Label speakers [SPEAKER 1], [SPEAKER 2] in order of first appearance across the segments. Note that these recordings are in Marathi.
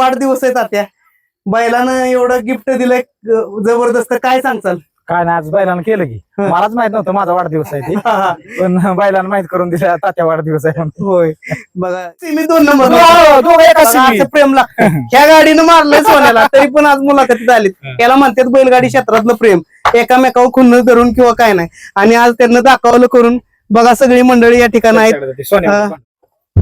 [SPEAKER 1] वाढदिवस आहे तात्या बैलानं एवढं गिफ्ट दिलंय जबरदस्त. काय सांगचाल
[SPEAKER 2] काय नाही आज बैलानं केलं की.
[SPEAKER 1] हं.
[SPEAKER 2] मलाच माहीत नव्हतं माझा वाढदिवस आहे ते. पण बैलानं माहीत करून दिला तात्या वाढदिवस आहे.
[SPEAKER 1] होय. बघा मी दोन नंबर
[SPEAKER 2] हो.
[SPEAKER 1] असं प्रेम लागतं. ह्या गाडीनं मारलंय सोन्याला तरी पण आज मुलाखतीत आली याला म्हणतात बैलगाडी क्षेत्रातलं प्रेम. एकामेकावर खुन्न धरून किंवा काय नाही. आणि आज त्यांना दाखवलं करून बघा सगळी मंडळी या ठिकाणी आहेत. हा.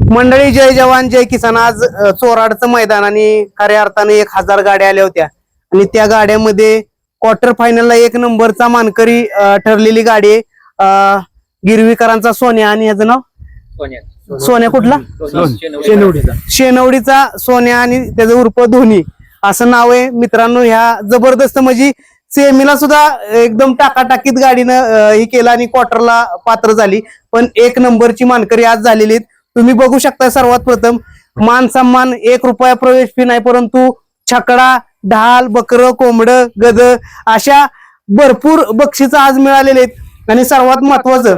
[SPEAKER 1] मंडळी जय जवान जय किसान. आज चोराडचं मैदान आणि खऱ्या अर्थाने एक हजार गाड्या आल्या होत्या. आणि त्या गाड्यामध्ये क्वार्टर फायनलला एक नंबरचा मानकरी ठरलेली गाडी आहे. गिरवीकरांचा सोन्या आणि ह्याचं नाव? सोन्या. कुठला?
[SPEAKER 2] शेनवडीचा.
[SPEAKER 1] शेनवडीचा सोन्या आणि त्याचं उर्फ धोनी. असं नाव आहे. मित्रांनो ह्या जबरदस्त म्हणजे सेमीला सुद्धा एकदम टाकाटाकीत गाडीनं हे केलं आणि क्वार्टरला पात्र झाली. पण एक नंबरची मानकरी आज झालेली आहेत. तुम्ही बघू शकता सर्वात प्रथम मान सन्मान एक रुपया प्रवेश फी नाही परंतु छकडा ढाल बकर कोंबड गद अशा भरपूर बक्षीस आज मिळालेले आहेत. आणि सर्वात महत्वाचं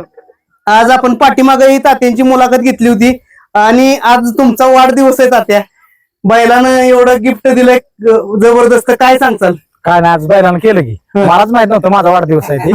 [SPEAKER 1] आज आपण पाठीमागही तात्यांची मुलाखत घेतली होती. आणि आज तुमचा वाढदिवस आहे तात्या. बैलानं एवढं गिफ्ट दिलंय जबरदस्त. काय सांगचाल
[SPEAKER 2] काय नाही आज बैलानं केलं की. मलाच माहीत नव्हतं माझा वाढदिवस आहे ते.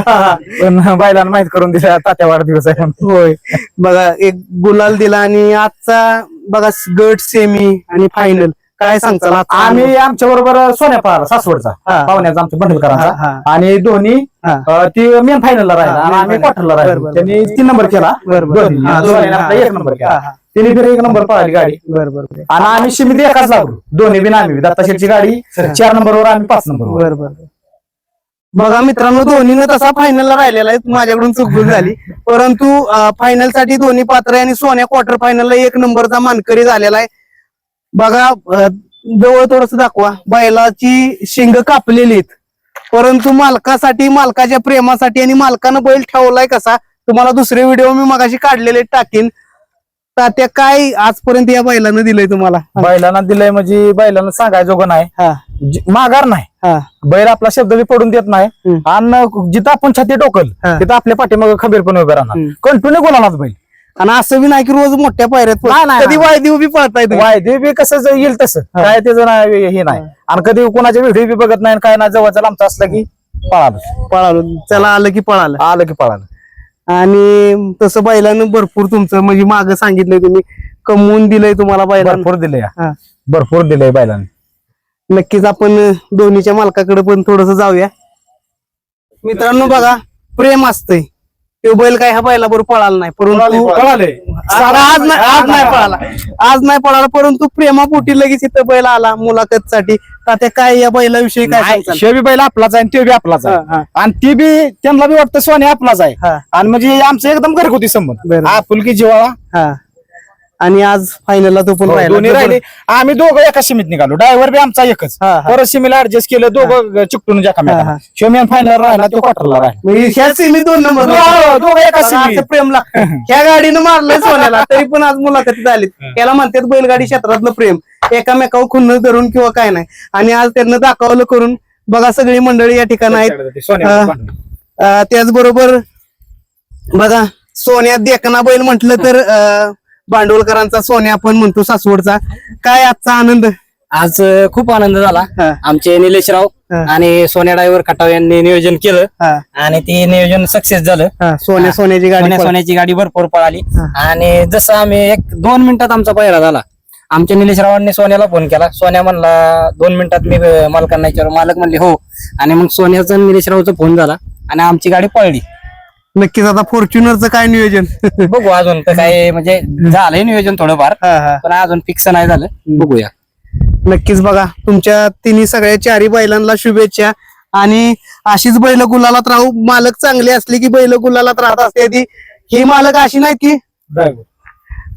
[SPEAKER 2] पण बैलानं माहीत करून दिला तात्या वाढदिवस आहे म्हणून.
[SPEAKER 1] होय. बघा एक गुलाल दिला आणि आजचा बघा गट सेमी आणि फायनल काय आजचा
[SPEAKER 2] आम्ही आमच्या बरोबर सोन्या पाहिला सासवडचा
[SPEAKER 1] हा.
[SPEAKER 2] पाहुण्याचा आमच्या
[SPEAKER 1] हा,
[SPEAKER 2] बंडलकरांचा
[SPEAKER 1] हा.
[SPEAKER 2] आणि दोन्ही
[SPEAKER 1] हा.
[SPEAKER 2] अं, ती मेन फायनलला राहिला आणि आम्ही. क्वार्टरला
[SPEAKER 1] बरं,
[SPEAKER 2] राहिलो
[SPEAKER 1] बरं.
[SPEAKER 2] त्यांनी तीन नंबर केला
[SPEAKER 1] बरं, बरं. हा.
[SPEAKER 2] आपला. एक नंबर
[SPEAKER 1] हा,
[SPEAKER 2] केला
[SPEAKER 1] हा.
[SPEAKER 2] तिने फिर एक नंबर पळाली गाडी
[SPEAKER 1] बर बर बर
[SPEAKER 2] आणि आम्ही शिमित एकाच लागलो दोन्ही बिन आम्ही दत्ता शेठची गाडी चार नंबरवर आम्ही पाच नंबरवर
[SPEAKER 1] बर बर बघा मित्रांनो धोनीनं तसा फायनलला राहिलेला आहे माझ्याकडून चुकून झाली परंतु फायनलसाठी दोन्ही पात्र आहे आणि सोन्या क्वार्टर फायनलला एक नंबरचा मानकरी झालेला आहे बघा जवळ थोडस दाखवा. बैलाची शिंग कापलेली परंतु मालकासाठी मालकाच्या प्रेमासाठी आणि मालकानं बैल ठेवलाय कसा तुम्हाला दुसरे व्हिडिओ मी मगाशी काढलेले टाकीन. तात्या काय आजपर्यंत या बैलानं दिलंय तुम्हाला?
[SPEAKER 2] बैलांना दिलंय म्हणजे बैलांना सांगायजोगं नाही.
[SPEAKER 1] हा.
[SPEAKER 2] जी- माघार नाही.
[SPEAKER 1] हा.
[SPEAKER 2] बैल आपला शब्द बी पडून देत नाही.
[SPEAKER 1] हम्म.
[SPEAKER 2] आणि जिथं आपण छाती टोकल
[SPEAKER 1] हा.
[SPEAKER 2] तिथं आपल्या पाठीमागे खबीर पण उभे राहणार.
[SPEAKER 1] हम्म.
[SPEAKER 2] कंटिन्यू बोलानाच बैल.
[SPEAKER 1] आणि असं बी नाही की रोज मोठ्या पायऱ्यात
[SPEAKER 2] नाही,
[SPEAKER 1] पळतो.
[SPEAKER 2] नाही,
[SPEAKER 1] कधी
[SPEAKER 2] नाही.
[SPEAKER 1] वायदेव बी पळताय तुम्ही.
[SPEAKER 2] वायदे बी कसं ज- येईल तसं.
[SPEAKER 1] हा.
[SPEAKER 2] काय त्याचं नाही हे नाही. आणि कधी कोणाचे व्हिडिओ बी बघत नाही आणि काय नाही जवळचा लांबचा असला की पळालं.
[SPEAKER 1] पळालो. चला आलं की पळालं.
[SPEAKER 2] आलं की पळालं.
[SPEAKER 1] आणि तसं बैलानं भरपूर तुमचं म्हणजे माग सांगितलंय तुम्ही. कमवून दिलंय तुम्हाला बैलानं.
[SPEAKER 2] भरपूर दिले
[SPEAKER 1] हा.
[SPEAKER 2] भरपूर दिले बैलांनी.
[SPEAKER 1] नक्कीच आपण दोन्हीच्या मालकाकडे पण थोडस जाऊया. मित्रांनो बघा प्रेम असतंय. तो बैल काय ह्या बैलाबरोबर पळाला नाही परंतु
[SPEAKER 2] पळाले
[SPEAKER 1] आज आज नाही आज नाही पळाला आज नाही पळाला परंतु प्रेमापोटी लगेच इथं बैल आला मुलाखत साठी तात्या काय या बैलाविषयी काय सांगताल?
[SPEAKER 2] शे बी बैल आपलाच आहे आणि ते बी आपलाच
[SPEAKER 1] हा,
[SPEAKER 2] आहे.
[SPEAKER 1] हा.
[SPEAKER 2] आणि ती बी त्यांना बी वाटतं सोने आपलाच आहे.
[SPEAKER 1] हा,
[SPEAKER 2] आणि म्हणजे आमचं एकदम घरगुती संबंध.
[SPEAKER 1] बरोबर.
[SPEAKER 2] आपुलकी जिवाळा
[SPEAKER 1] हा. आणि आज फायनलला तो पण
[SPEAKER 2] हो,
[SPEAKER 1] राहिला.
[SPEAKER 2] दोन्ही राहिले. आम्ही दोघं एका सीमित निघालो. ड्रायव्हर बी आमचा एकच.
[SPEAKER 1] हा, हा.
[SPEAKER 2] परत सीमेला ऍडजस्ट केलं दोघं चिकटून
[SPEAKER 1] हा, हा.
[SPEAKER 2] शोमियन फायनल राहिला तो क्वार्टरला राहिला.
[SPEAKER 1] म्हणजे ह्या सेमी दोन नंबर
[SPEAKER 2] हो, दोघं एका
[SPEAKER 1] बघा,
[SPEAKER 2] सीमेत.
[SPEAKER 1] असं प्रेम लागतं. ह्या गाडीनं मारलंय सोन्याला तरी पण आज मुलाखतीत आलीत. याला म्हणतात बैलगाडी क्षेत्रातलं प्रेम. एकामेकावर खुन्न धरून किंवा काय नाही. आणि आज त्यांना दाखवलं करून बघा सगळी मंडळी या ठिकाणी आहेत. अं, त्याचबरोबर बघा सोन्या देखना बैल म्हटलं तर अं, भांडवलकरांचा सोन्या आपण म्हणतो सासवडचा. काय आजचा आनंद?
[SPEAKER 3] आज अ, खूप आनंद झाला.
[SPEAKER 1] हा,
[SPEAKER 3] आमचे निलेशराव
[SPEAKER 1] हा.
[SPEAKER 3] आणि सोन्या ड्रायव्हर खटाव यांनी नियोजन केलं.
[SPEAKER 1] हा,
[SPEAKER 3] आणि ते नियोजन सक्सेस झालं.
[SPEAKER 1] हा, सोन्या सोन्याची गाडी
[SPEAKER 3] सोन्या
[SPEAKER 1] पळा-
[SPEAKER 3] सोन्याची गाडी भरपूर पळाली.
[SPEAKER 1] हा.
[SPEAKER 3] आणि जसं आम्ही एक दोन मिनिटात आमचा पहिरा झाला. आमच्या निलेशरावांनी सोन्याला फोन केला. सोन्या म्हणला दोन मिनिटात मी अ, मालकांना विचार. मालक म्हणले हो. आणि मग सोन्याचा आणि निलेशरावचा फोन झाला. आणि आमची गाडी पळली.
[SPEAKER 1] नक्कीच आता फॉर्च्युनरचं काय नियोजन?
[SPEAKER 3] बघू अजून तर काय म्हणजे झालंय नियोजन थोडंफार
[SPEAKER 1] हा हा.
[SPEAKER 3] पण अजून फिक्स नाही झालं. बघूया.
[SPEAKER 1] नक्कीच बघा तुमच्या तिन्ही सगळ्या चारी बैलांना शुभेच्छा. आणि अशीच बैल गुलालात राहू मालक चांगले असले की बैल गुलालात राहत असते ती ही मालक अशी नाही की?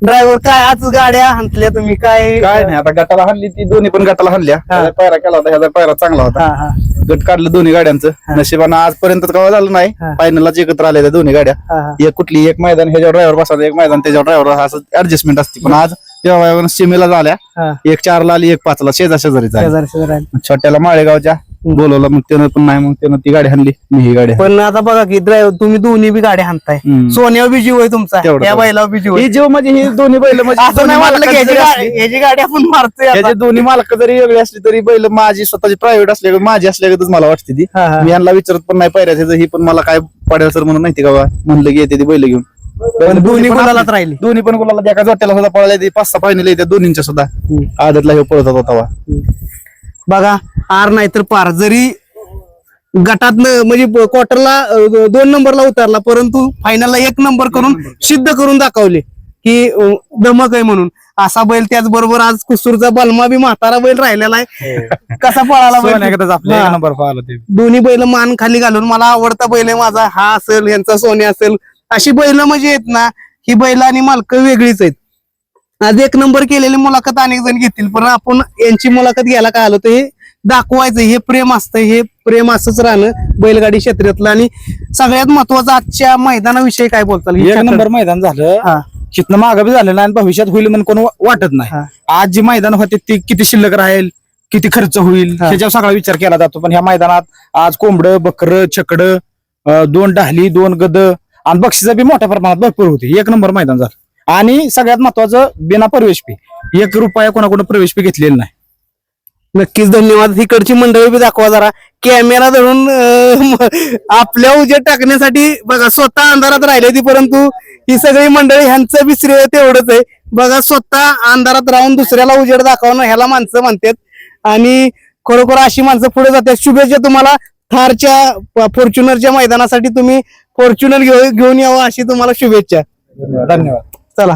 [SPEAKER 1] ड्रायव्हर काय आज गाड्या हाणतल्या तुम्ही काय?
[SPEAKER 4] काय नाही आता गटाला हल्ली ती दोन्ही पण गटाला हल्ल्या पायरा केला होता ह्याचा पायरा चांगला होता.
[SPEAKER 1] हा हा.
[SPEAKER 4] गट काढलं दोन्ही गाड्यांचं. नशिबानं आजपर्यंत कवा झालं नाही. फायनललाच एकत्र आले त्या दोन्ही गाड्या. एक कुठली एक मैदान ह्याच्यावर ड्रायव्हर बसायचं एक मैदान त्याच्यावर ड्रायव्हर असं ऍडजस्टमेंट असते. पण आज तेव्हा सीमेला झाल्या एक चारला आली एक पाचला. शेजार शेजारी झाली
[SPEAKER 1] शेजारी शेजारी
[SPEAKER 4] छोट्याला माळेगावच्या बोलवला मग त्यानं पण नाही मग त्यानं ती गाडी आणली मी ही गाडी
[SPEAKER 1] पण आता बघा की ड्रायव्हर तुम्ही दोन्ही बी गाड्या हाणताय
[SPEAKER 4] हम्म.
[SPEAKER 1] सोन्यावर बी जीव आहे तुमचा
[SPEAKER 4] तेवढं
[SPEAKER 1] या. बैलावर बी जीव आहे
[SPEAKER 4] ही जीव म्हणजे ही दोन्ही बैल म्हणजे
[SPEAKER 1] असं नाही वाटलं की
[SPEAKER 4] मालकाची जरी
[SPEAKER 1] गाडी गाडी आपण मारतोय आता.
[SPEAKER 4] ह्याचे दोन्ही मालक जरी वेगळी असली तरी बैल माझी स्वतःची प्रायव्हेट असल्या माझी असल्यागतच मला वाटते ती
[SPEAKER 1] हा, हा.
[SPEAKER 4] मी यांना विचारत पण नाही पाहिजे ही पण मला काय पडेल सर म्हणून माहिती का बा म्हणलं की येते ती बैल घेऊन
[SPEAKER 1] पण दोन्ही गुलालात राहिली
[SPEAKER 4] दोन्ही पण गुलाला एका जोट्याला सुद्धा पळायला येते पाच सहा फायनल येते दोन्हींच्या सुद्धा आदतला हे पळत होता तेव्हा.
[SPEAKER 1] बघा आर नाही तर पार. जरी गटात म्हणजे क्वार्टरला दोन नंबरला उतरला परंतु फायनलला एक नंबर करून सिद्ध करून दाखवले की अं, दमक आहे म्हणून. असा बैल त्याचबरोबर आज कुसूरचा बलमा बी म्हातारा बैल राहिलेला आहे. कसा पळाला हा.
[SPEAKER 2] नंबर ते.
[SPEAKER 1] दोन्ही बैल मान खाली घालून मला आवडता बैल आहे माझा हा असेल यांचा सोने असेल. अशी बैल म्हणजे आहेत ना ही बैल आणि मालक वेगळीच आहेत. आज एक नंबर केलेली मुलाखत अनेक जण घेतील पण आपण यांची मुलाखत घ्यायला काय आलो हे दाखवायचं हे प्रेम असतं हे प्रेम असंच राहणं बैलगाडी क्षेत्रातलं. आणि सगळ्यात महत्वाचं आजच्या मैदानाविषयी काय बोलताल?
[SPEAKER 2] एक नंबर मैदान झालं. तिथनं मागं बी झालं नाही आणि भविष्यात होईल म्हणून कोण वाटत नाही. आज जी मैदान होते ती किती शिल्लक राहील किती खर्च होईल. त्याच्यावर सगळा विचार केला जातो. पण ह्या मैदानात आज कोंबड बकर छकड दोन ढाली दोन गद आणि बक्षिसं बी मोठ्या प्रमाणात भरपूर होती. एक नंबर मैदान झालं. आणि सगळ्यात महत्वाचं बिना प्रवेश फी एक रुपया कोणाकडून प्रवेश फी घेतलेली नाही.
[SPEAKER 1] नक्कीच धन्यवाद. इकडची मंडळी बी दाखवा जरा. कॅमेरा धरून आपल्या उजेड टाकण्यासाठी बघा स्वतः अंधारात राहिले ती परंतु ही सगळी मंडळी ह्यांचं बी श्रेय तेवढंच आहे. बघा स्वतः अंधारात राहून दुसऱ्याला उजेड दाखवणं ह्याला माणसं म्हणतात. आणि खरोखर अशी माणसं पुढे जातात. शुभेच्छा तुम्हाला. थारच्या फॉर्च्युनरच्या मैदानासाठी तुम्ही फॉर्च्युनर घेऊन यावं अशी तुम्हाला शुभेच्छा.
[SPEAKER 2] धन्यवाद.
[SPEAKER 1] चला.